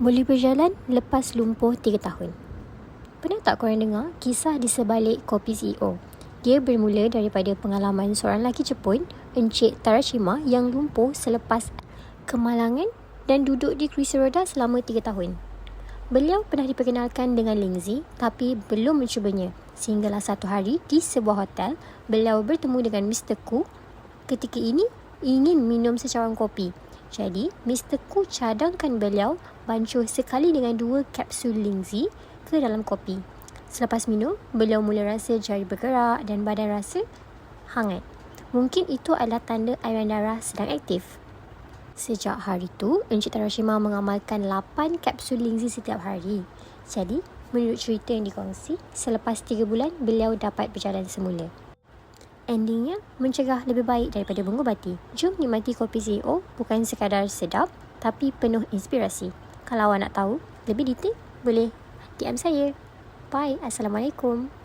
Boleh berjalan lepas lumpuh 3 tahun. Pernah tak korang dengar kisah di sebalik kopi CEO? Dia bermula daripada pengalaman seorang lelaki Jepun, Encik Tarashima yang lumpuh selepas kemalangan dan duduk di kursi roda selama 3 tahun. Beliau pernah diperkenalkan dengan Lingzi tapi belum mencubanya. Sehinggalah satu hari di sebuah hotel, beliau bertemu dengan Mr. Ku ketika ini ingin minum secawan kopi. Jadi, Mr. Ku cadangkan beliau bancuh sekali dengan dua kapsul Lingzi ke dalam kopi. Selepas minum, beliau mula rasa jari bergerak dan badan rasa hangat. Mungkin itu adalah tanda airan darah sedang aktif. Sejak hari itu, Encik Tarashima mengamalkan 8 kapsul Lingzi setiap hari. Jadi, menurut cerita yang dikongsi, selepas 3 bulan, beliau dapat berjalan semula. Endingnya, mencegah lebih baik daripada mengubati. Jom nikmati kopi CEO bukan sekadar sedap tapi penuh inspirasi. Kalau awak nak tahu lebih detail, boleh DM saya. Bye. Assalamualaikum.